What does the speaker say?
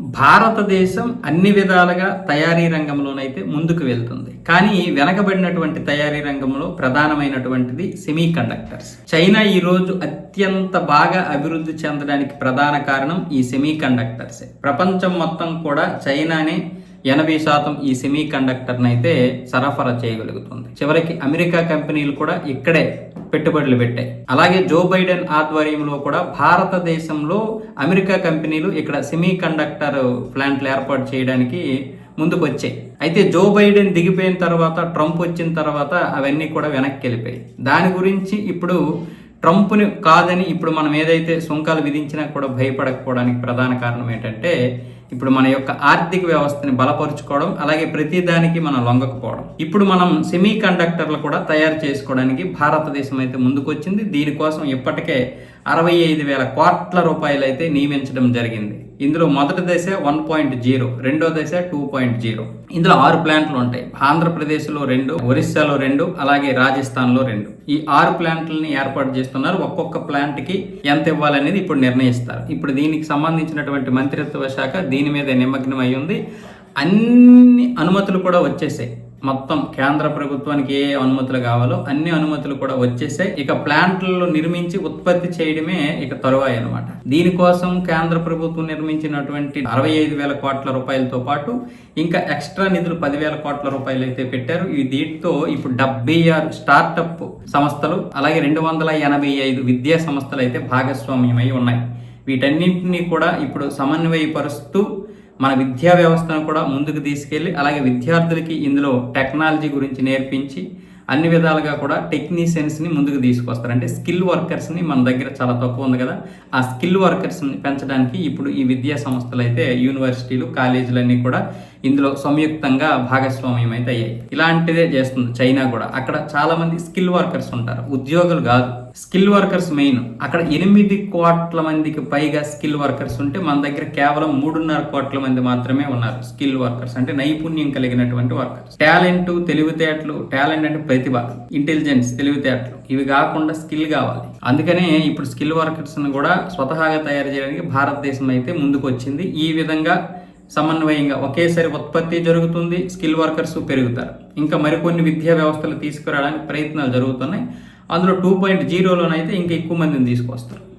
భారతదేశం అన్ని విధాలుగా తయారీ రంగంలోనైతే ముందుకు వెళ్తుంది. కానీ వెనకబడినటువంటి తయారీ రంగంలో ప్రధానమైనటువంటిది సెమీ కండక్టర్స్ చైనా ఈరోజు అత్యంత బాగా అభివృద్ధి చెందడానికి ప్రధాన కారణం ఈ సెమీ కండక్టర్స్ ప్రపంచం మొత్తం కూడా చైనానే ఎనభై శాతం ఈ సెమీ కండక్టర్ని అయితే సరఫరా చేయగలుగుతుంది. చివరికి అమెరికా కంపెనీలు కూడా ఇక్కడే పెట్టుబడులు పెట్టాయి. అలాగే జో బైడెన్ ఆధ్వర్యంలో కూడా భారతదేశంలో అమెరికా కంపెనీలు ఇక్కడ సెమీ కండక్టర్ ప్లాంట్లు ఏర్పాటు చేయడానికి ముందుకు వచ్చాయి అయితే జో బైడెన్ దిగిపోయిన తర్వాత ట్రంప్ వచ్చిన తర్వాత అవన్నీ కూడా వెనక్కి వెళ్ళిపోయాయి. దాని గురించి ఇప్పుడు ట్రంప్ని కాదని ఇప్పుడు మనం ఏదైతే సుంకాలు విధించినా కూడా భయపడకపోవడానికి ప్రధాన కారణం ఏంటంటే ఇప్పుడు మన యొక్క ఆర్థిక వ్యవస్థని బలపరుచుకోవడం అలాగే ప్రతి దానికి మనం లొంగకపోవడం. ఇప్పుడు మనం సెమీ కండక్టర్లు కూడా తయారు చేసుకోవడానికి భారతదేశం అయితే ముందుకొచ్చింది. దీనికోసం ఇప్పటికే అరవై ఐదు వేల కోట్ల రూపాయలైతే నియమించడం జరిగింది. ఇందులో మొదటి దశ వన్ పాయింట్ జీరో రెండో దశ టూ పాయింట్ జీరో. ఇందులో ఆరు ప్లాంట్లు ఉంటాయి. ఆంధ్రప్రదేశ్లో రెండు ఒరిస్సాలో రెండు అలాగే రాజస్థాన్లో రెండు. ఈ ఆరు ప్లాంట్లని ఏర్పాటు చేస్తున్నారు. ఒక్కొక్క ప్లాంట్కి ఎంత ఇవ్వాలనేది ఇప్పుడు నిర్ణయిస్తారు. ఇప్పుడు దీనికి సంబంధించినటువంటి మంత్రిత్వ శాఖ దీని మీద నిమగ్నం అయి ఉంది. అన్ని అనుమతులు కూడా వచ్చేసాయి. మొత్తం కేంద్ర ప్రభుత్వానికి ఏ అనుమతులు కావాలో అన్ని అనుమతులు కూడా వచ్చేసాయి. ఇక ప్లాంట్లలో నిర్మించి ఉత్పత్తి చేయడమే ఇక తరువాయి అనమాట దీనికోసం కేంద్ర ప్రభుత్వం నిర్మించినటువంటి అరవై ఐదు వేల కోట్ల రూపాయలతో పాటు ఇంకా ఎక్స్ట్రా నిధులు పదివేల కోట్ల రూపాయలు అయితే పెట్టారు. ఈ దీంతో ఇప్పుడు డెబ్బై ఆరు స్టార్టప్ సంస్థలు అలాగే రెండు వందల ఎనభై ఐదు విద్యా సంస్థలు అయితే భాగస్వామ్యమై ఉన్నాయి. వీటన్నింటినీ కూడా ఇప్పుడు సమన్వయపరుస్తూ మన విద్యా వ్యవస్థను కూడా ముందుకు తీసుకెళ్ళి అలాగే విద్యార్థులకి ఇందులో టెక్నాలజీ గురించి నేర్పించి అన్ని విధాలుగా కూడా టెక్నీషియన్స్ని ముందుకు తీసుకొస్తారు. అంటే స్కిల్ వర్కర్స్ని మన దగ్గర చాలా తక్కువ ఉంది కదా. ఆ స్కిల్ వర్కర్స్ని పెంచడానికి ఇప్పుడు ఈ విద్యా సంస్థలు అయితే యూనివర్సిటీలు కాలేజీలన్నీ కూడా ఇందులో సంయుక్తంగా భాగస్వామ్యం అయితే అయ్యాయి. ఇలాంటిదే చేస్తుంది చైనా కూడా. అక్కడ చాలా మంది స్కిల్ వర్కర్స్ ఉంటారు. ఉద్యోగులు కాదు. Skill workers main. అక్కడ ఎనిమిది కోట్ల మందికి పైగా స్కిల్ వర్కర్స్ ఉంటే మన దగ్గర కేవలం మూడున్నర కోట్ల మంది మాత్రమే ఉన్నారు స్కిల్ వర్కర్స్. అంటే నైపుణ్యం కలిగినటువంటి వర్కర్స్. టాలెంట్ తెలివితేటలు టాలెంట్ అంటే ప్రతిభ ఇంటెలిజెన్స్ తెలివితేటలు. ఇవి కాకుండా స్కిల్ కావాలి. అందుకనే ఇప్పుడు స్కిల్ వర్కర్స్ కూడా స్వతహాగా తయారు చేయడానికి భారతదేశం అయితే ముందుకు వచ్చింది ఈ విధంగా సమన్వయంగా ఒకేసారి ఉత్పత్తి జరుగుతుంది స్కిల్ వర్కర్స్ పెరుగుతారు. ఇంకా మరికొన్ని విద్యా వ్యవస్థలు తీసుకురావడానికి ప్రయత్నాలు జరుగుతున్నాయి. అందులో టూ పాయింట్ జీరోలోనైతే ఇంకా ఎక్కువ మందిని తీసుకొస్తారు.